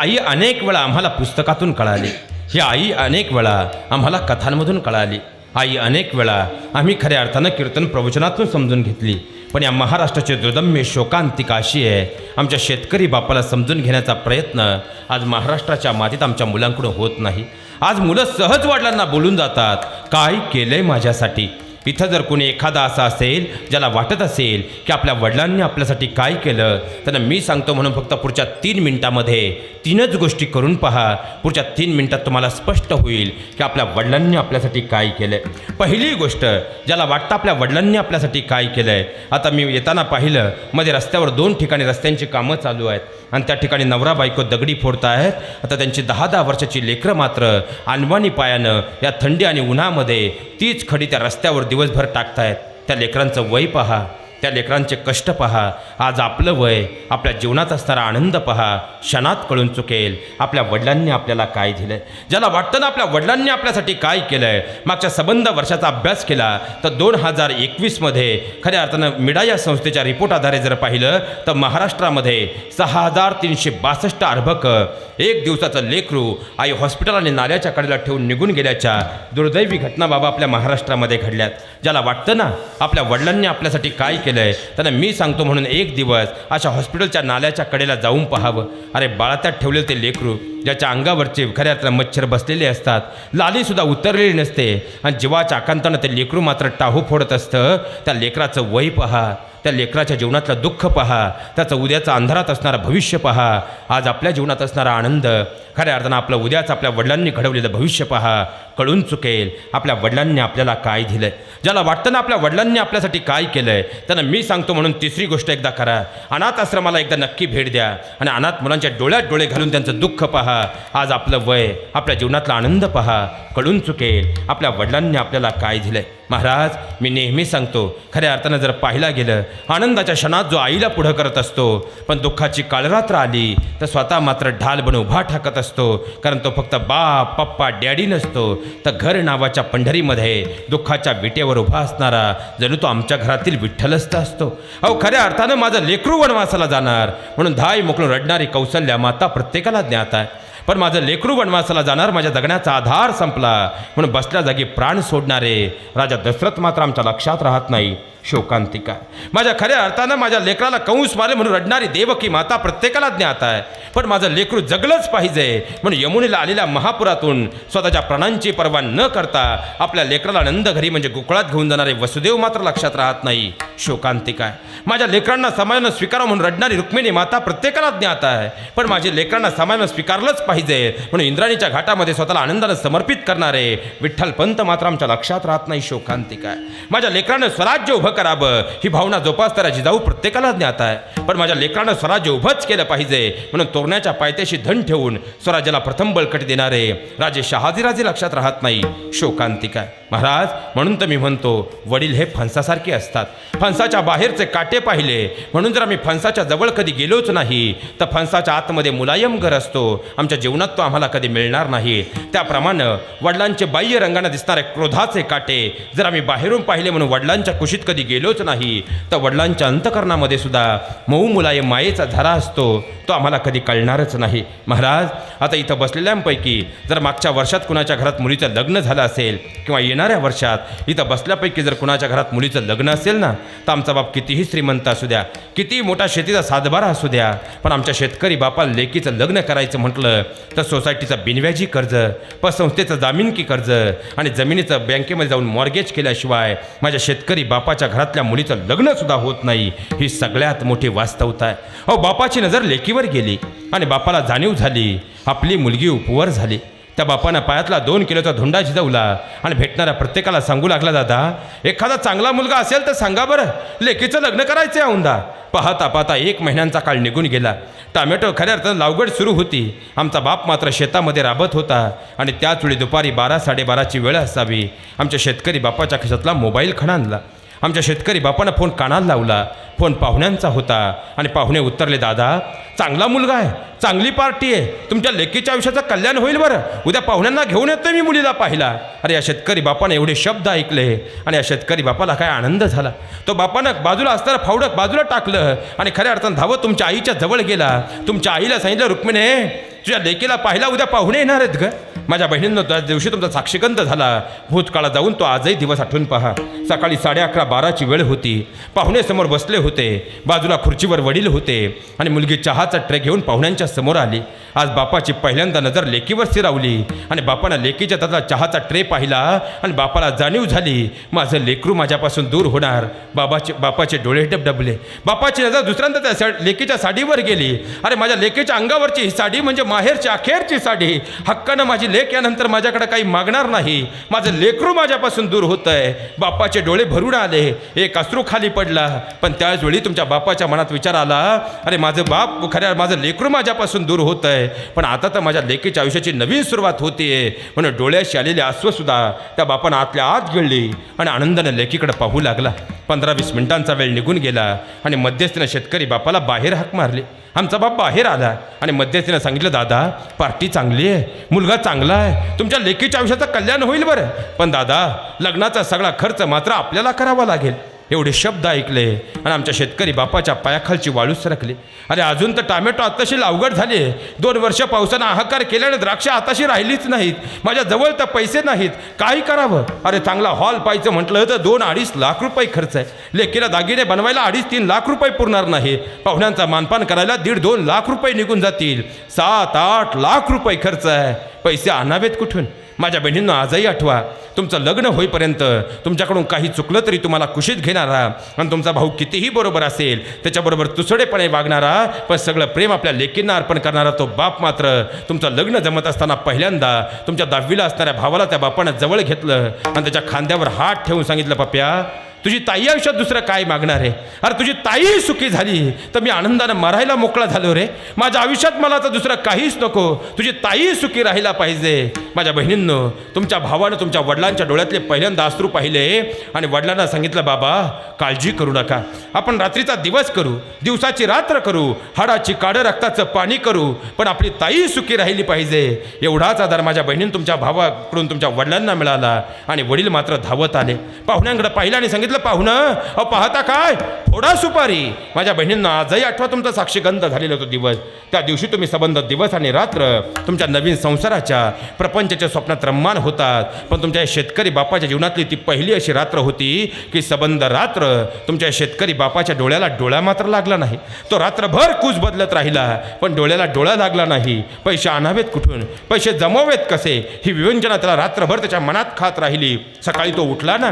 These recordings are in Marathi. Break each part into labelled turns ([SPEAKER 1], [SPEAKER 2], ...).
[SPEAKER 1] आई अनेक वेळा आम्हाला पुस्तकातून कळाली. ही आई अनेक वेळा आम्हाला कथांमधून कळाली. आई अनेक वेळा आम्ही खऱ्या अर्थानं कीर्तन प्रवचनातून समजून घेतली. पण या महाराष्ट्राची दुर्दम्य शोकांतिका अशी आहे आमच्या शेतकरी बापाला समजून घेण्याचा प्रयत्न आज महाराष्ट्राच्या मातीत आमच्या मुलांकडून होत नाही. आज मुलं सहज वाटलांना बोलून जातात काय केलंय माझ्यासाठी? इथं जर कोणी एखादा असा असेल ज्याला वाटत असेल की आपल्या वडिलांनी आपल्यासाठी काय केलं त्यांना मी सांगतो म्हणून फक्त पुढच्या तीन मिनिटामध्ये तीनच गोष्टी करून पहा. पुढच्या तीन मिनिटात तुम्हाला स्पष्ट होईल की आपल्या वडिलांनी आपल्यासाठी काय केलं पहिली गोष्ट ज्याला वाटतं आपल्या वडिलांनी आपल्यासाठी काय केलं आहे आता मी येताना पाहिलं मध्ये रस्त्यावर दोन ठिकाणी रस्त्यांची कामं चालू आहेत. आणि त्या ठिकाणी नवरा बायको दगडी फोडत आहेत. आता त्यांची दहा दहा वर्षाची लेकरं मात्र आणवानी पायानं या थंडी आणि उन्हामध्ये तीच खडी त्या रस्त्यावर दिवसभर टाकतायत. त्या लेकरांचं वय पहा. त्या लेकरांचे कष्ट पहा. आज आपलं वय आपल्या जीवनात असणारा आनंद पहा. क्षणात कळून चुकेल. आपल्या वडिलांनी आपल्याला काय दिलं ज्याला वाटतं ना आपल्या वडिलांनी आपल्यासाठी काय केलं आहे मागच्या संबंध वर्षाचा अभ्यास केला तर दोन हजार एकवीसमध्ये खऱ्या अर्थानं मिडा या संस्थेच्या रिपोर्ट आधारे जर पाहिलं तर महाराष्ट्रामध्ये सहा हजार तीनशे बासष्ट अर्भकं एक दिवसाचं लेकरू आई हॉस्पिटल आणि नाल्याच्या कडेला ठेवून निघून गेल्याच्या दुर्दैवी घटना बाबा आपल्या महाराष्ट्रामध्ये घडल्यात. ज्याला वाटतं ना आपल्या वडिलांनी आपल्यासाठी काय केलं आहे त्यांना मी सांगतो म्हणून एक दिवस अशा हॉस्पिटलच्या नाल्याच्या कडेला जाऊन पाहावं. अरे बाळात्यात ठेवलेलं ते लेकरू ज्याच्या अंगावरचे खऱ्या अर्थानं मच्छर बसलेले असतात लालीसुद्धा उतरलेली नसते. आणि जीवाच्या आकांतानं ते लेकरू मात्र टाहू फोडत असतं. त्या लेकराचं वय पहा. त्या लेकराच्या जीवनातलं दुःख पहा. त्याचं उद्याचं अंधारात असणारं भविष्य पहा. आज आपल्या जीवनात असणारा आनंद खऱ्या अर्थानं आपलं उद्याचं आपल्या वडिलांनी घडवलेलं भविष्य पहा. कळून चुकेल आपल्या वडिलांनी आपल्याला काय दिलं ज्याला वाटतं ना आपल्या वडिलांनी आपल्यासाठी काय केलं आहे त्यांना मी सांगतो म्हणून तिसरी गोष्ट एकदा करा. अनाथ आश्रमाला एकदा नक्की भेट द्या आणि अनाथ मुलांच्या डोळ्यात डोळे घालून त्यांचं दुःख पहा. आज आपलं वय आपल्या जीवनातला आनंद पहा. कळून चुकेल आपल्या वडिलांनी आपल्याला काय दिलं महाराज मी नेहमी सांगतो खऱ्या अर्थानं जर पाहिला गेलं आनंदाच्या क्षणात जो आईला पुढं करत असतो पण दुःखाची काळरात्र आली तर स्वतः मात्र ढाल बनून उभा ठाकत असतो. कारण तो फक्त बाप पप्पा डॅडी नसतो तर घर नावाच्या पंढरीमध्ये दुःखाच्या विटेवर उभा असणारा जणू तो आमच्या घरातील विठ्ठलस्त असतो. अहो खऱ्या अर्थानं माझं लेकरू वनवासाला जाणार म्हणून धाय मोकळून रडणारी कौशल्या माता प्रत्येकाला ज्ञात आहे. पण माझं लेकरू वनवासाला जाणार माझ्या जगण्याचा आधार संपला. म्हणून बसल्या जागी प्राण सोडणारे राजा दशरथ मात्र आमच्या लक्षात राहत नाही. शोकांतिका. माझ्या खऱ्या अर्थानं माझ्या लेकराला कंस मारे म्हणून रडणारी देवकी माता प्रत्येकाला ज्ञात आहे. पण माझं लेकरू जगलंच पाहिजे. म्हणून यमुनेला आलेल्या महापुरातून स्वतःच्या प्राणांची पर्वा न करता आपल्या लेकराला नंद घरी म्हणजे गोकुळात घेऊन जाणारे वसुदेव मात्र लक्षात राहत नाही. शोकांतिका आहे. माझ्या लेकरांना समाजानं स्वीकारा म्हणून रडणारी रुक्मिणी माता प्रत्येकाला ज्ञात आहे. पण माझे लेकरांना समाजानं स्वीकारलंच पाहिजे पाहिजे. म्हणून इंद्राणीच्या घाटामध्ये स्वतःला आनंदानं समर्पित करणारे विठ्ठल पंत मात्र आमच्या लक्षात राहत नाही शोकांतिका आहे माझ्या लेकरानं स्वराज्य उभं करावं ही भावना जोपासताना जिजाऊ प्रत्येकाला ज्ञात आहे. पण माझ्या लेकरानं स्वराज्य उभंच केलं पाहिजे म्हणून तोरण्याच्या पायथ्याशी धन ठेवून स्वराज्याला प्रथम बळकट देणारे राजे शहाजीराजे लक्षात राहत नाही शोकांतिका आहे महाराज म्हणून तर मी म्हणतो वडील हे फणसासारखे असतात. फणसाच्या बाहेरचे काटे पाहिले. म्हणून जर आम्ही फणसाच्या जवळ कधी गेलोच नाही तर फणसाच्या आतमध्ये मुलायम घर असतो. आमच्या जीवनात तो आम्हाला कधी मिळणार नाही. त्याप्रमाणे वडिलांचे बाह्य रंगाने दिसणारे क्रोधाचे काटे जर आम्ही बाहेरून पाहिले म्हणून वडिलांच्या कुशीत कधी गेलोच नाही तर वडिलांच्या अंतकरणामध्ये सुद्धा मऊ मुलायम मायेचा झरा असतो. तो आम्हाला कधी कळणारच नाही. महाराज आता इथं बसलेल्यांपैकी जर मागच्या वर्षात कुणाच्या घरात मुलीचं लग्न झालं असेल किंवा येणाऱ्या वर्षात इथं बसल्यापैकी जर कुणाच्या घरात मुलीचं लग्न असेल ना तर आमचा बाप कितीही श्रीमंत असू द्या कितीही मोठा शेतीचा सातबारा असू द्या पण आमच्या शेतकरी बापाला लेकीचं लग्न करायचं म्हटलं तर सोसायटीचं बिनव्याजी कर्ज पतसंस्थेचं जामीनकी कर्ज आणि जमिनीचं बँकेमध्ये जाऊन मॉर्गेज केल्याशिवाय माझ्या शेतकरी बापाच्या घरातल्या मुलीचं लग्नसुद्धा होत नाही ही सगळ्यात मोठी वास्तवता आहे. अहो बापाची नजर लेकीवर गेली आणि बापाला जाणीव झाली आपली मुलगी उपवर झाली. त्या बापानं पायातला दोन किलोचा धुंडा झिजवला आणि भेटणाऱ्या प्रत्येकाला सांगू लागला दादा एखादा चांगला मुलगा असेल तर सांगा बरं. लेकीचं लग्न करायचं आहे औंदा पाहता पाहता एक महिन्यांचा काळ निघून गेला. टामॅटो खऱ्या अर्थानं लावगड सुरू होती. आमचा बाप मात्र शेतामध्ये राबत होता आणि त्याच वेळी दुपारी बारा साडेबाराची वेळ असावी. आमच्या शेतकरी बापाच्या खिशातला मोबाईल खणानला आमच्या शेतकरी बापानं फोन कानाला लावला. फोन पाहुण्यांचा होता. आणि पाहुणे उत्तरले दादा चांगला मुलगा आहे. चांगली पार्टी आहे. तुमच्या लेकीच्या आयुष्याचं कल्याण होईल बरं. उद्या पाहुण्यांना घेऊन येतो मी मुलीला पाहिला अरे या शेतकरी बापानं एवढे शब्द ऐकले. आणि या शेतकरी बापाला काय आनंद झाला. तो बापानं बाजूला असताना फावडक बाजूला टाकलं. आणि खऱ्या अर्थानं धावत तुमच्या आईच्या जवळ गेला. तुमच्या आईला सांगितलं रुक्मिणे तुझ्या लेकीला पाहिला उद्या पाहुणे येणार आहेत ग. माझ्या बहिणींनो त्या दिवशी तुमचा साक्षीगंध झाला. भूतकाळात जाऊन तो आजही दिवस आठवून पहा. सकाळी साडे अकरा बाराची वेळ होती. पाहुणे समोर बसले होते. बाजूला खुर्चीवर वडील होते आणि मुलगी चहाचा ट्रे घेऊन पाहुण्यांच्या समोर आली. आज बापाची पहिल्यांदा नजर लेकीवर स्थिरावली आणि बापानं लेकीच्या त्याचा चहाचा ट्रे पाहिला आणि बापाला जाणीव झाली माझं लेकरू माझ्यापासून दूर होणार. बाबाचे बापाचे डोळे डबडबले. बापाची नजर दुसऱ्यांदा त्या सा लेकीच्या साडीवर गेली. अरे माझ्या लेकीच्या अंगावरची ही साडी म्हणजे माहेरची अखेरची साडी. हक्कानं माझी लेक यानंतर माझ्याकडे काही मागणार नाही. माझं लेकरू माझ्यापासून दूर होत आहे बापाचे डोळे भरून आले. एक अश्रू खाली पडला. पण त्याचवेळी तुमच्या बापाच्या मनात विचार आला. अरे माझं बाप खऱ्या माझं लेकरू माझ्यापासून दूर होत आहे पण आता तर माझ्या लेकीच्या आयुष्याची नवीन सुरुवात होतीये. म्हणून डोळ्याशी आलेले अश्वसुद्धा त्या बापानं आतल्या आत गिळली. आणि आनंदानं लेकीकडे पाहू लागला. पंधरा वीस मिनिटांचा वेळ निघून गेला. आणि मध्यस्थीनं शेतकरी बापाला बाहेर हाक मारले. आमचा बाप बाहेर आला. आणि मध्यस्थीनं सांगितलं दादा पार्टी चांगली आहे. मुलगा चांगला आहे तुमच्या लेकीच्या आयुष्याचं कल्याण होईल बरं. पण दादा लग्नाचा सगळा खर्च मात्र आपल्याला करावा लागेल. एवढे शब्द ऐकले आणि आमच्या शेतकरी बापाच्या पायाखालची वाळू सरकली. अरे अजून तर टामॅटो आत्ताशी लावगड झाली. दोन वर्ष पावसानं हाहाकार केल्याने द्राक्ष आताशी राहिलीच नाहीत. माझ्या जवळ तर पैसे नाहीत. काही करावं? अरे चांगला हॉल पाहायचं म्हटलं तर दोन अडीच लाख रुपये खर्च आहे. लेकीला दागिने बनवायला अडीच तीन लाख रुपये पुरणार नाही. पाहुण्यांचा मानपान करायला दीड दोन लाख रुपये निघून जातील. सात आठ लाख रुपये खर्च आहे. पैसे आणावेत कुठून? माझ्या बहिणींना आजही आठवा. तुमचं लग्न होईपर्यंत तुमच्याकडून काही चुकलं तरी तुम्हाला कुशीत घेणारा आणि तुमचा भाऊ कितीही बरोबर असेल त्याच्याबरोबर तुसडेपणे वागणारा पण सगळं प्रेम आपल्या लेकींना अर्पण करणारा तो बाप मात्र तुमचं लग्न जमत असताना पहिल्यांदा तुमच्या दहावीला असणाऱ्या भावाला त्या बापानं जवळ घेतलं आणि त्याच्या खांद्यावर हात ठेवून सांगितलं पप्प्या तुझी ताई आयुष्यात दुसरं काय मागणार आहे? अरे तुझी ताई सुखी झाली तर मी आनंदानं मरायला मोकळा झालो रे. माझ्या आयुष्यात मला तर दुसरं काहीच नको. तुझी ताई सुखी राहायला पाहिजे. माझ्या बहिणींनो तुमच्या भावानं तुमच्या वडिलांच्या डोळ्यातले पहिल्यांदा अश्रू पाहिले आणि वडिलांना सांगितलं बाबा काळजी करू नका. आपण रात्रीचा दिवस करू दिवसाची रात्र करू हाडाची काडं रक्ताचं पाणी करू पण आपली ताई सुखी राहिली पाहिजे. एवढाच आधार माझ्या बहिणीनं तुमच्या भावाकडून तुमच्या वडिलांना मिळाला आणि वडील मात्र धावत आले. पाहुण्यांकडे पाहिलं आणि सांगितलं पाहुणं? अहो पाहता काय? थोडा सुपारी. माझ्या बहिणींना आजही आठवा तुमचा साक्षीगंध झालेला तो दिवस. त्या दिवशी तुम्ही संबंध दिवस आणि रात्र तुमच्या नवीन संसाराच्या प्रपंचाच्या स्वप्नात रम्मान होतात. पण तुमच्या शेतकरी बापाच्या जीवनातली ती पहिली अशी रात्र होती की सबंध रात्र तुमच्या शेतकरी बापाच्या डोळ्याला डोळा मात्र लागला नाही. तो रात्रभर कूच बदलत राहिला पण डोळ्याला डोळा लागला नाही. पैसे आणावेत कुठून? पैसे जमवेत कसे? ही विवंचना त्याला रात्रभर त्याच्या मनात खात राहिली. सकाळी तो उठला ना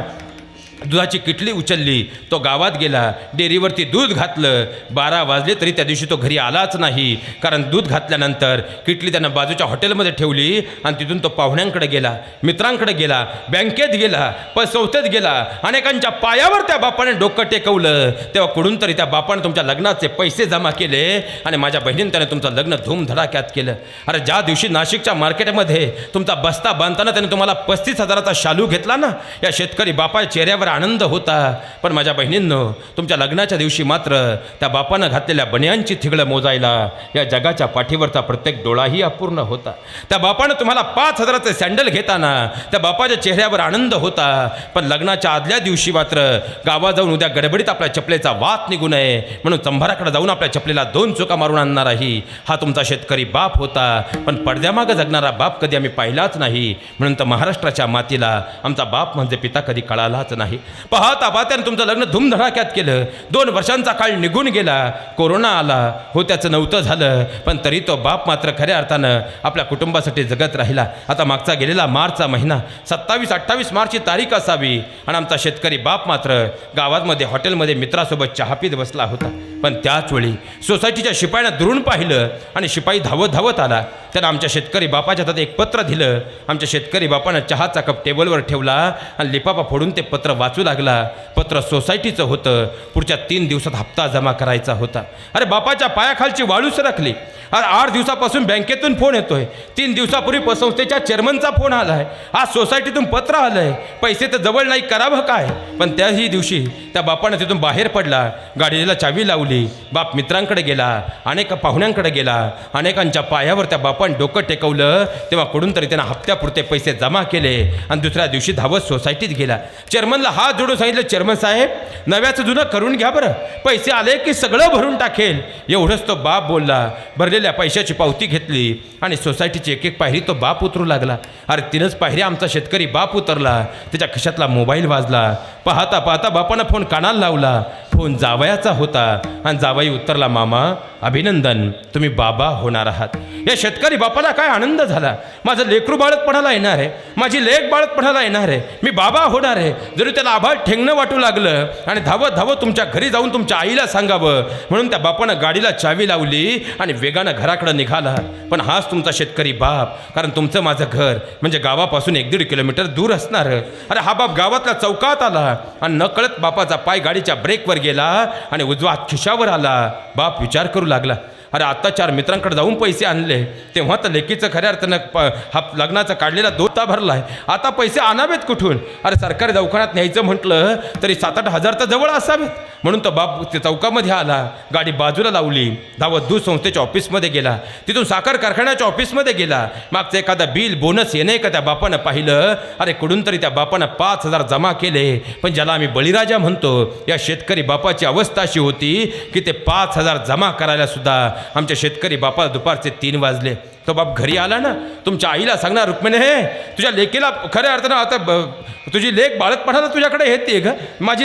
[SPEAKER 1] दुधाची किटली उचलली तो गावात गेला डेअरीवरती दूध घातलं. बारा वाजले तरी त्या दिवशी तो घरी आलाच नाही. कारण दूध घातल्यानंतर किटली त्यानं बाजूच्या हॉटेलमध्ये ठेवली आणि तिथून तो पाहुण्यांकडे गेला मित्रांकडे गेला बँकेत गेला पण संस्थेत गेला. अनेकांच्या पायावर त्या बापाने डोकं टेकवलं. तेव्हा कुठून तरी त्या बापाने तुमच्या लग्नाचे पैसे जमा केले आणि माझ्या बहिणीनं त्याने तुमचं लग्न धूमधडाक्यात केलं. अरे ज्या दिवशी नाशिकच्या मार्केटमध्ये तुमचा बस्ता बांधताना त्याने तुम्हाला पस्तीस हजाराचा शालू घेतला ना या शेतकरी बापाच्या चेहऱ्यावर आनंद होता. पण माझ्या बहिणींनो तुमच्या लग्नाच्या दिवशी मात्र त्या बापानं घातलेल्या बन्यांची थिगळं मोजायला या जगाच्या पाठीवरचा प्रत्येक डोळाही अपूर्ण होता. त्या बापानं तुम्हाला पाच हजाराचे सँडल घेताना त्या बापाच्या चेहऱ्यावर आनंद होता. पण लग्नाच्या आदल्या दिवशी मात्र गावात जाऊन उद्या गडबडीत आपल्या चपलेचा वात निघू नये म्हणून चंभाराकडे जाऊन आपल्या चपलेला दोन चुका मारून आणणाराही हा तुमचा शेतकरी बाप होता. पण पडद्यामागं जगणारा बाप कधी आम्ही पाहिलाच नाही. म्हणून तर महाराष्ट्राच्या मातीला आमचा बाप म्हणजे पिता कधी कळालाच नाही. पाहता पाहत्यानं तुमचं लग्न धुमधडाक्यात केलं. दोन वर्षांचा काळ निघून गेला. कोरोना आला. हो त्याचं नव्हतं झालं. पण तरी तो बाप मात्र खऱ्या अर्थानं आपल्या कुटुंबासाठी जगत राहिला. आता मागचा गेलेला मार्चचा महिना. सत्तावीस अठ्ठावीस मार्चची तारीख असावी. आणि आमचा शेतकरी बाप मात्र गावामध्ये हॉटेलमध्ये मित्रासोबत चहा पीत बसला होता. पण त्याच वेळी सोसायटीच्या शिपायानं दुरून पाहिलं आणि शिपाई धावत धावत आला. त्यानं आमच्या शेतकरी बापाच्या हातात एक पत्र दिलं. आमच्या शेतकरी बापानं चहाचा कप टेबलवर ठेवला आणि लिपापा फोडून ते पत्र वाचू लागला. पत्र सोसायटीचं होतं. पुढच्या तीन दिवसात हप्ता जमा करायचा होता. अरे बापाच्या पायाखालची वाळू सरकली. अरे आठ दिवसापासून बँकेतून फोन येतोय. तीन दिवसापूर्वी संस्थेच्या चेअरमनचा फोन आला आहे आज सोसायटीतून पत्र आलं आहे पैसे तर जवळ नाही करावं काय? पण त्याही दिवशी त्या बापानं तिथून बाहेर पडला. गाडीला चावी लावली. बाप मित्रांकडे गेला. अनेक पाहुण्यांकडे गेला. अनेकांच्या पायावर त्या बापानं डोकं टेकवलं. तेव्हा कुठून तरी त्यांना हप्त्यापुरते पैसे जमा केले. आणि दुसऱ्या दिवशी धावत सोसायटीत गेला. चेअरमनला हात जोडून सांगितलं चेअरमन साहेब नव्याचं जुनं करून घ्या बरं. पैसे आले की सगळं भरून टाकेल. एवढंच तो बाप बोलला. भरलेल्या पैशाची पावती घेतली आणि सोसायटीची एक एक पायरी तो बाप उतरू लागला. अरे तिनंच पायरी आमचा शेतकरी बाप उतरला. त्याच्या खिशातला मोबाईल वाजला. पाहता पाहता बापानं फोन कानाला लावला. फोन जावयाचा होता. आणि जावई उतरला मामा अभिनंदन. तुम्ही बाबा होणार आहात. या शेतकरी बापाला काय आनंद झाला? माझं लेकरू बाळकपणाला येणार आहे माझी लेख बाळकपणाला येणार आहे मी बाबा होणार आहे. जरी त्याला आभाळ ठेंगणं वाटू लागलं आणि धावत धावत तुमच्या घरी जाऊन तुमच्या आईला सांगावं म्हणून त्या बापानं गाडीला चावी लावली आणि वेगानं घराकडं निघाला. पण हाच तुमचा शेतकरी बाप कारण तुमचं माझं घर म्हणजे गावापासून एक दीड किलोमीटर दूर असणार. अरे हा बाप गावातल्या चौकात आला आणि नकळत बापाचा पाय गाडीच्या ब्रेकवर गेला आणि उजवा खिशावर आला. बाप विचार करू लागला अरे आत्ता चार मित्रांकडे जाऊन पैसे आणले. तेव्हा तर लेकीचं खऱ्या अर्थानं प हा लग्नाचा काढलेला दोता आहे आता पैसे आणावेत कुठून? अरे सरकारी दवाखान्यात न्यायचं म्हटलं तरी सात आठ हजार तर जवळ असावेत. म्हणून तो बाप ते चौकामध्ये आला गाडी बाजूला लावली धावत दूध संस्थेच्या ऑफिसमध्ये गेला. तिथून साखर कारखान्याच्या ऑफिसमध्ये गेला. मागचं एखादा बिल बोनस येणे का त्या बापानं पाहिलं. अरे कुठून तरी त्या बापानं पाच हजार जमा केले. पण ज्याला आम्ही बळीराजा म्हणतो या शेतकरी बापाची अवस्था अशी होती की ते पाच हजार जमा करायला सुद्धा आमच्या शेतकरी बापाला दुपारचे तीन वाजले. तो बाप घरी आला ना तुमच्या आईला सांगणार रुक्मिणी हे तुझ्या लेकीला खऱ्या अर्थानं आता ब- तुझी लेख बाळतपणाला तुझ्याकडे येते ग. माझी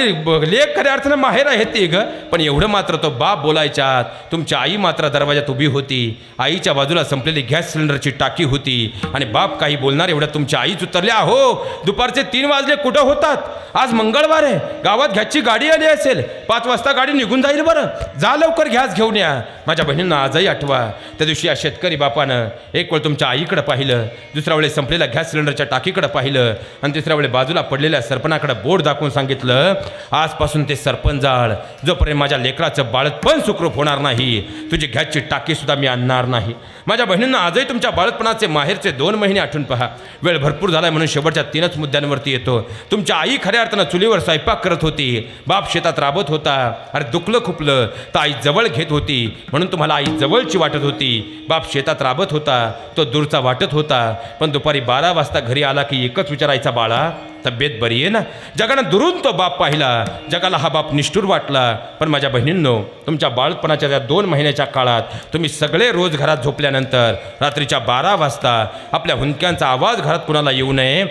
[SPEAKER 1] लेख खऱ्या अर्थानं माहेर येते ग पण एवढं मात्र तो बाप बोलायच्यात. तुमच्या आई मात्र दरवाजात उभी होती. आईच्या बाजूला संपलेली गॅस सिलेंडरची टाकी होती. आणि बाप काही बोलणार एवढ्या तुमच्या आईच उतरल्या हो दुपारचे तीन वाजले कुठं होतात? आज मंगळवार आहे. गावात घ्याची गाडी आली असेल. पाच वाजता गाडी निघून जाईल बरं. जा लवकर घ्यास घेऊन या. माझ्या बहिणींना आजही आठवा. त्या दिवशी या शेतकरी बापानं एक वेळ तुमच्या आईकडं पाहिलं. दुसऱ्या वेळेस संपलेल्या गॅस सिलेंडरच्या टाकीकडं पाहिलं. आणि तिसऱ्या वेळेस बाजूला पडलेल्या सरपणाकडे बोर्ड दाखवून सांगितलं. आजपासून ते सरपंच जा. जाळ जोपर्यंत माझ्या लेकराचं बाळत पण सुखरूप होणार नाही तुझी घ्याची टाकीसुद्धा मी आणणार नाही. माझ्या बहिणींना आजही तुमच्या बाळतपणाचे माहेरचे दोन महिने आठवून पहा. वेळ भरपूर झालाय म्हणून शेवटच्या तीनच मुद्द्यांवरती येतो. तुमच्या आई खऱ्या अर्थानं चुलीवर स्वयंपाक करत होती. बाप शेतात राबत होता. अरे दुखलं खुपलं. तर आई जवळ घेत होती. म्हणून तुम्हाला आई जवळची वाटत होती. बाप शेतात राबत होता. तो दूरचा वाटत होता. पण दुपारी बारा वाजता घरी आला की एकच विचारायचा बाळा तब्येत बरी आहे ना? जगानं दुरून तो बाप पाहिला. जगाला हा बाप निष्ठूर वाटला. पण माझ्या बहिणींनो तुमच्या बाळपणाच्या त्या दोन महिन्याच्या काळात तुम्ही सगळे रोज घरात झोपल्यानंतर रात्रीच्या बारा वाजता आपल्या हुंदक्यांचा आवाज घरात कुणाला येऊ नये?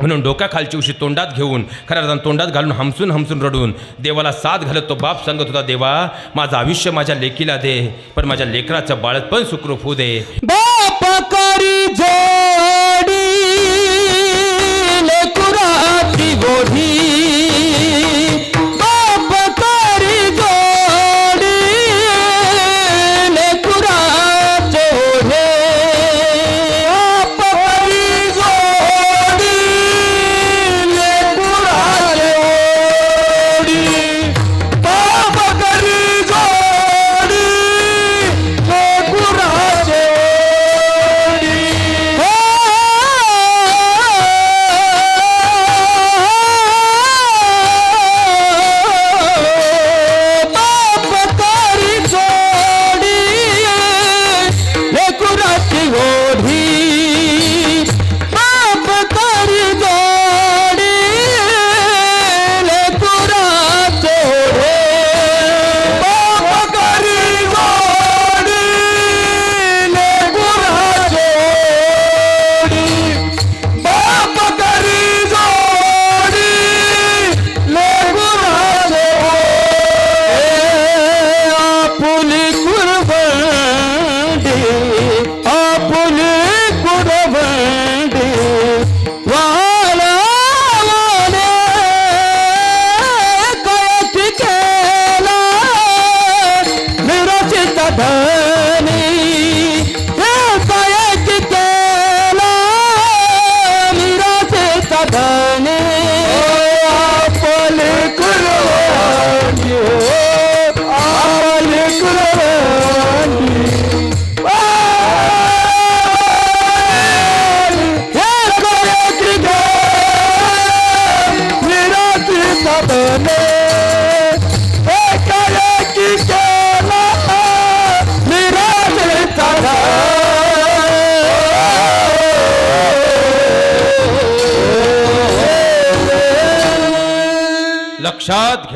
[SPEAKER 1] म्हणून डोक्याखालची उशी तोंडात घेऊन खऱ्या अर्थानं तोंडात घालून हमसून हमसून रडून देवाला साथ घालत तो बाप सांगत होता देवा माझं आयुष्य माझ्या लेकीला दे पण माझ्या लेकराचं बाळतपण सुखरूप होऊ दे.
[SPEAKER 2] बाप करी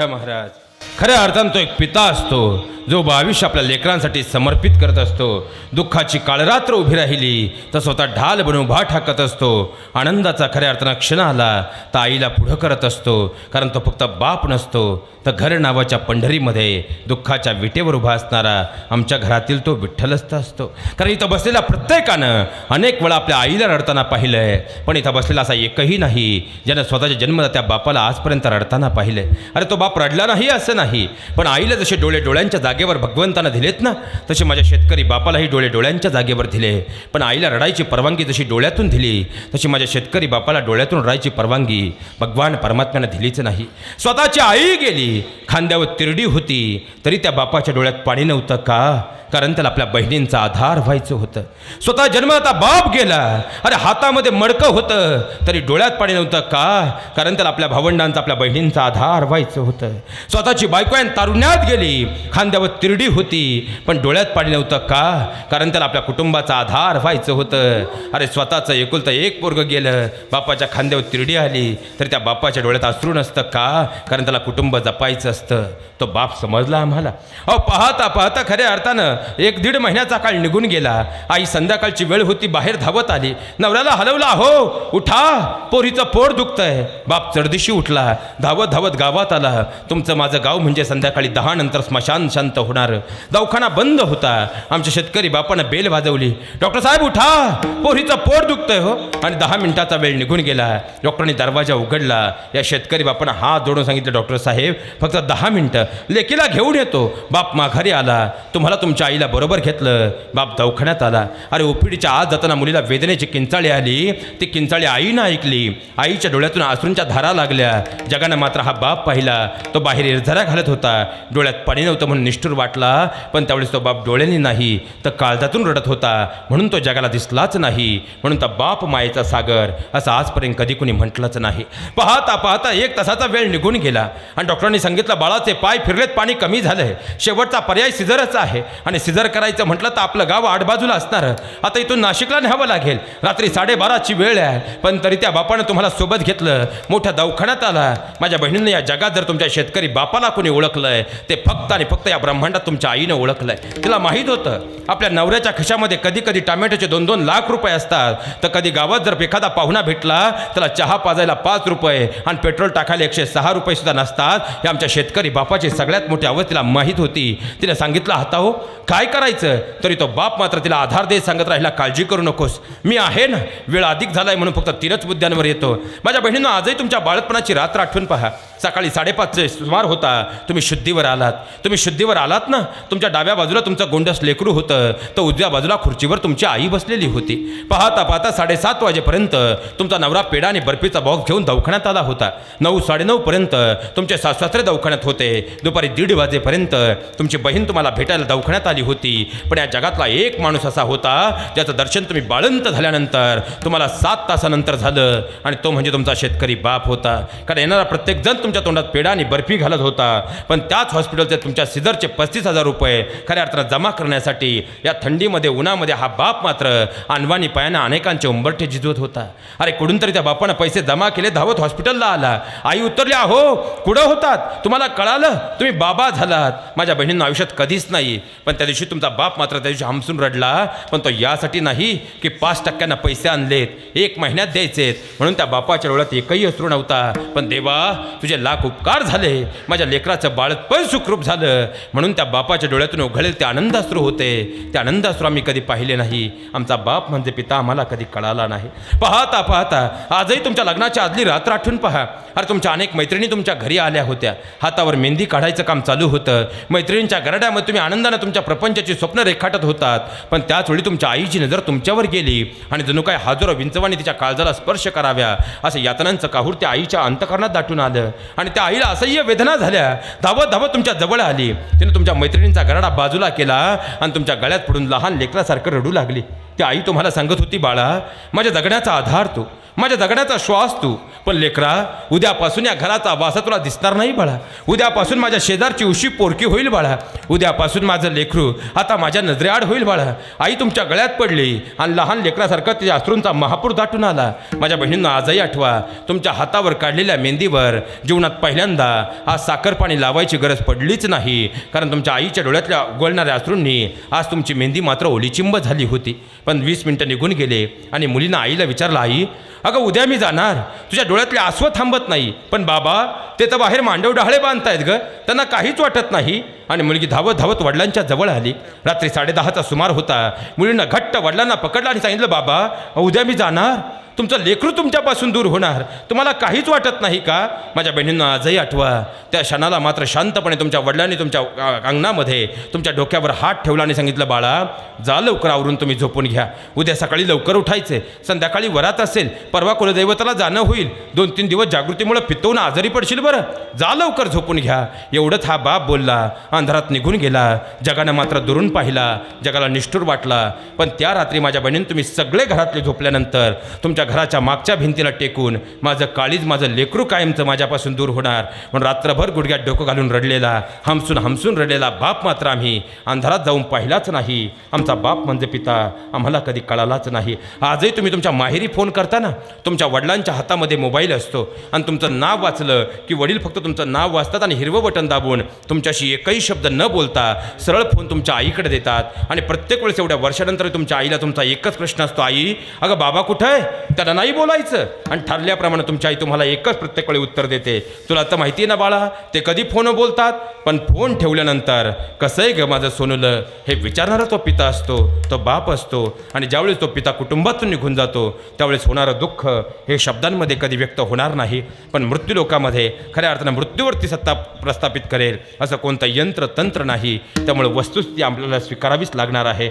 [SPEAKER 1] लक्षात महाराज. खऱ्या अर्थानं तो एक पिता असतो. जो आयुष्य आपल्या लेकरांसाठी समर्पित करत असतो दुःखाची काळरात्र उभी राहिली तर स्वतः ढाल बनवून उभा ठाकत असतो आनंदाचा खऱ्या अर्थानं क्षण आला तर आईला पुढं करत असतो कारण तो फक्त बाप नसतो तर घर नावाच्या पंढरीमध्ये दुःखाच्या विटेवर उभा असणारा आमच्या घरातील तो विठ्ठलस्थ असतो. कारण इथं बसलेल्या प्रत्येकानं अनेक वेळा आपल्या आईला रडताना पाहिलं आहे पण इथं बसलेला असा एकही नाही ज्यानं स्वतःच्या जन्मदात्या बापाला आजपर्यंत रडताना पाहिलं अरे तो बाप रडला नाही असं नाही पण आईला जसे डोळे डोळ्यांच्या जागेवर भगवंतानं दिलेत ना तसे माझ्या शेतकरी बापालाही डोळे डोळ्यांच्या जागेवर दिले. पण आईला रडायची परवानगी जशी डोळ्यातून दिली तशी माझ्या शेतकरी बापाला डोळ्यातून रडायची परवानगी भगवान परमात्म्यानं दिलीच नाही. स्वतःची आई गेली खांद्यावर तिरडी होती तरी त्या बापाच्या डोळ्यात पाणी नव्हतं का? कारण त्याला आपल्या बहिणींचा आधार व्हायचं होतं. स्वतः जन्माता बाप गेला अरे हातामध्ये मडकं होतं तरी डोळ्यात पाणी नव्हतं का? कारण त्याला आपल्या भावंडांचा आपल्या बहिणींचा आधार व्हायचं होतं. स्वतःची बायको आणि तारुण्यात गेली खांद्यावर तिरडी होती पण डोळ्यात पाणी नव्हतं का? कारण त्याला आपल्या कुटुंबाचा आधार व्हायचं होतं. अरे स्वतःचं एकुलतं एक पोरग गेलं. बापाच्या खांद्यावर तिरडी आली तर त्या बापाच्या डोळ्यात असरू नसतं का? कारण त्याला कुटुंब जपायचं असतं. तो बाप समजला आम्हाला. अहो पाहता पाहता खऱ्या अर्थानं एक दीड महिन्याचा काळ निघून गेला. आई संध्याकाळची वेळ होती बाहेर धावत आली. नवऱ्याला हलवला हो उठा. पोरीचं पोट दुखतंय. बाप चढदिशी उठला. धावत धावत गावात आला. तुमचं माझं गाव म्हणजे संध्याकाळी दहा नंतर स्मशान शांत होणार. दवाखाना बंद होता. आमच्या शेतकरी बापानं बेल वाजवली. डॉक्टर साहेब उठा. पोरीचं पोट दुखतंय हो. आणि दहा मिनिटाचा वेळ निघून गेला. डॉक्टरने दरवाजा उघडला. या शेतकरी बापानं हात जोडून सांगितलं डॉक्टर साहेब फक्त दहा मिनटं. लेकीला घेऊन येतो. बाप माघारी आला. तुम्हाला तुमच्या आईला बरोबर घेतलं. बाप दवाखान्यात आला. अरे ओपीडीच्या आत जाताना मुलीला वेदनेची किंचाळी आली. ती किंचाळी आईनं ऐकली. आईच्या डोळ्यातून आसरूंच्या धारा लागल्या. जगानं मात्र हा बाप पाहिला. तो बाहेर इरझरा घालत होता. डोळ्यात पाणी नव्हतं म्हणून निष्ठूर वाटला पण त्यावेळेस तो बाप डोळ्यांनी नाही तर काळजातून रडत होता. म्हणून तो जगाला दिसलाच नाही. म्हणून तर बाप मायेचा सागर असं आजपर्यंत कधी कुणी म्हटलंच नाही. पाहता पाहता एक तासाचा वेळ निघून गेला. आणि डॉक्टरांनी सांगितलं बाळाचे पाय फिरलेत पाणी कमी झालंय. शेवटचा पर्याय सिझरच आहे. आणि सिझर करायचं म्हटलं तर आपलं गाव आडबाजूला असणार. आता इथून नाशिकला न्यावं लागेल. रात्री साडेबाराची वेळ आहे. पण तरी त्या बापानं तुम्हाला सोबत घेतलं. मोठ्या दवाखान्यात आला. माझ्या बहिणीनं या जगात जर तुमच्या शेतकरी बापाला कोणी ओळखलंय ते फक्त आणि फक्त या ब्रह्मांडात तुमच्या आईनं ओळखलं आहे तिला माहीत होतं आपल्या नवऱ्याच्या खिशामध्ये कधी कधी टोमॅटोचे दोन दोन लाख रुपये असतात. तर कधी गावात जर एखादा पाहुणा भेटला त्याला चहा पाजायला पाच रुपये आणि पेट्रोल टाकायला एकशे सहा रुपये सुद्धा नसतात हे आमच्या शेतकरी बापाची सगळ्यात मोठी अवस्था तिला माहीत होती. तिने सांगितलं आता हो काय करायचं? तरी तो बाप मात्र तिला आधार देत सांगत राहिला काळजी करू नकोस. मी आहे ना वेळ अधिक झालाय म्हणून फक्त तीनच मुद्द्यांवर येतो. माझ्या बहिणीनं आजही तुमच्या बाळपणाची रात्र आठवून पहा. सकाळी साडेपाचचे सुमार होता. तुम्ही शुद्धीवर आलात. तुम्ही शुद्धीवर आलात ना तुमच्या डाव्या बाजूला तुमचं गोंडस लेकरू होतं तर उजव्या बाजूला खुर्चीवर तुमची आई बसलेली होती. पाहता पाहता साडेसात वाजेपर्यंत तुमचा नवरा पेडा आणि बर्फीचा बॉक्स घेऊन दवाखान्यात आला होता. नऊ साडेनऊपर्यंत तुमचे सासरे दवाखान्यात होते. दुपारी दीड वाजेपर्यंत तुमची बहीण तुम्हाला भेटायला दवाखान्यात आली होती. पण या जगातला एक माणूस असा होता ज्याचं दर्शन तुम्ही बाळंत झाल्यानंतर तुम्हाला सात तासानंतर झालं आणि तो म्हणजे तुमचा शेतकरी बाप होता. कारण येणारा प्रत्येकजण तुमच्या तोंडात पेडा आणि बर्फी घालत होता. पण त्याच हॉस्पिटलचे तुमच्या सिझरचे पस्तीस हजार रुपये खऱ्या अर्थानं जमा करण्यासाठी या थंडीमध्ये उन्हामध्ये हा बाप मात्र अनवाणी पायानं अनेकांचे उंबरठे झिजवत होता. अरे कुठून तरी त्या बापानं पैसे जमा केले धावत हॉस्पिटलला आला. आई उतरली अहो कुठं होतात? तुम्हाला कळालं? तुम्ही बाबा झालात. माझ्या बहिणींना आयुष्यात कधीच नाही. पण त्या दिवशी तुमचा बाप मात्र त्या दिवशी हमसून रडला. पण तो यासाठी नाही की पाच टक्क्यांना पैसे आणलेत. एक महिन्यात द्यायचेत. म्हणून त्या बापाच्या डोळ्यात एकही असू नव्हता. पण देवा तुझे लाख उपकार झाले. माझ्या लेकराचं बाळपण सुखरूप झालं. म्हणून त्या बापाच्या डोळ्यातून उघडेल ते आनंदाश्रू होते. ते आनंदाश्रू आम्ही कधी पाहिले नाही. आमचा बाप म्हणजे पिता आम्हाला कधी कळाला नाही. पाहता पाहता आजही तुमच्या लग्नाच्या आदली रात्र आठवून पहा. अरे तुमच्या अनेक मैत्रिणी तुमच्या घरी आल्या होत्या. हातावर मेहंदी काढायचं काम चालू होतं. मैत्रिणींच्या गरड्यामध्ये तुम्ही आनंदानं तुमच्या प्रपंचाची स्वप्न रेखाटत होतात. पण त्याच वेळी तुमच्या आईची नजर तुमच्यावर गेली आणि जणू काय हाजोरा विंचवाने तिच्या काळजाला स्पर्श कराव्या असं यातनांचं काहूर त्या आईच्या अंतकरणात दाटून आलं. आणि त्या आईला असह्य वेदना झाल्या. धावत धावत तुमच्या जवळ आली. तुमच्या मैत्रिणींचा गराडा बाजूला केला आणि तुमच्या गळ्यात पडून लहान लेकरासारखं रडू लागली. की आई तुम्हाला सांगत होती बाळा माझ्या जगण्याचा आधार तू माझ्या जगण्याचा श्वास तू. पण लेकरा उद्यापासून या घराचा वासा तुला दिसणार नाही बाळा. उद्यापासून माझ्या शेजारची उशी पोरकी होईल बाळा. उद्यापासून माझं लेकरू आता माझ्या नजरेआड होईल बाळा. आई तुमच्या गळ्यात पडली आणि लहान लेकरासारखा तिच्या अश्रूंचा महापूर दाटून आला. माझ्या बहिणींना आजही आठवा. तुमच्या हातावर काढलेल्या मेहंदीवर जीवनात पहिल्यांदा आज साखर पाणी लावायची गरज पडलीच नाही. कारण तुमच्या आईच्या डोळ्यातल्या उगळणाऱ्या अश्रूंनी आज तुमची मेहंदी मात्र ओलीचिंब झाली होती. पण वीस मिनटं निघून गेले आणि मुलीनं आईला विचारलं आई अगं उद्या मी जाणार. तुझ्या डोळ्यातले आसवं थांबत नाही. पण बाबा ते तर बाहेर मांडव डहाळे बांधतायत ग. त्यांना काहीच वाटत नाही. आणि मुलगी धावत धावत वडिलांच्या जवळ आली. रात्री साडेदहाचा सुमार होता. मुलीनं घट्ट वडिलांना पकडला आणि सांगितलं बाबा उद्या मी जाणार. तुमचं लेकरू तुमच्यापासून दूर होणार. तुम्हाला काहीच वाटत नाही का? माझ्या बहिणींना आजही आठवा. त्या क्षणाला मात्र शांतपणे तुमच्या वडिलांनी तुमच्या अंगणामध्ये तुमच्या डोक्यावर हात ठेवला आणि सांगितलं बाळा जा लवकर आवरून तुम्ही झोपून घ्या. उद्या सकाळी लवकर उठायचे. संध्याकाळी वरात असेल. परवा कुलदैवताला जाणं होईल. दोन तीन दिवस जागृतीमुळे पितवून आजारी पडशील बरं. जा लवकर झोपून घ्या. एवढंच हा बाप बोलला. अंधारात निघून गेला. जगानं मात्र दुरून पाहिला. जगाला निष्ठूर वाटला. पण त्या रात्री माझ्या बहिणीनं तुम्ही सगळे घरातले झोपल्यानंतर तुमच्या घराच्या मागच्या भिंतीला टेकून माझं काळीज माझं लेकरू कायमचं माझ्यापासून दूर होणार. म्हणून रात्रभर गुडघ्यात डोकं घालून रडलेला हमसून हमसून रडलेला बाप मात्र आम्ही. अंधारात जाऊन पाहिलाच नाही. आमचा बाप म्हणजे पिता. आम्हाला कधी कळालाच नाही. आजही तुम्ही तुमच्या माहेरी फोन करताना तुमच्या वडिलांच्या हातामध्ये मोबाईल असतो. आणि तुमचं नाव वाचलं की वडील फक्त तुमचं नाव वाचतात आणि हिरवं बटन दाबून तुमच्याशी एकही शब्द न बोलता सरळ फोन तुमच्या आईकडे देतात. आणि प्रत्येक वेळेस एवढ्या वर्षानंतर तुमच्या आईला तुमचा एकच प्रश्न असतो आई अगं बाबा कुठं आहे? त्याला नाही बोलायचं. आणि ठरल्याप्रमाणे तुमची आई तुम्हाला एकच प्रत्येक वेळी उत्तर देते. तुला आता माहिती आहे ना बाळा ते कधी फोन बोलतात? पण फोन ठेवल्यानंतर कसं आहे ग माझं सोनूलं हे विचारणारा तो पिता असतो तो बाप असतो. आणि ज्यावेळेस तो पिता कुटुंबातून निघून जातो त्यावेळेस होणारं दुःख हे शब्दांमध्ये कधी व्यक्त होणार नाही. पण मृत्यू लोकामध्ये खऱ्या अर्थानं मृत्यूवरती सत्ता प्रस्थापित करेल असं कोणतं यंत्र तंत्र नाही. त्यामुळे वस्तुस्थिती आपल्याला स्वीकारावीच लागणार आहे.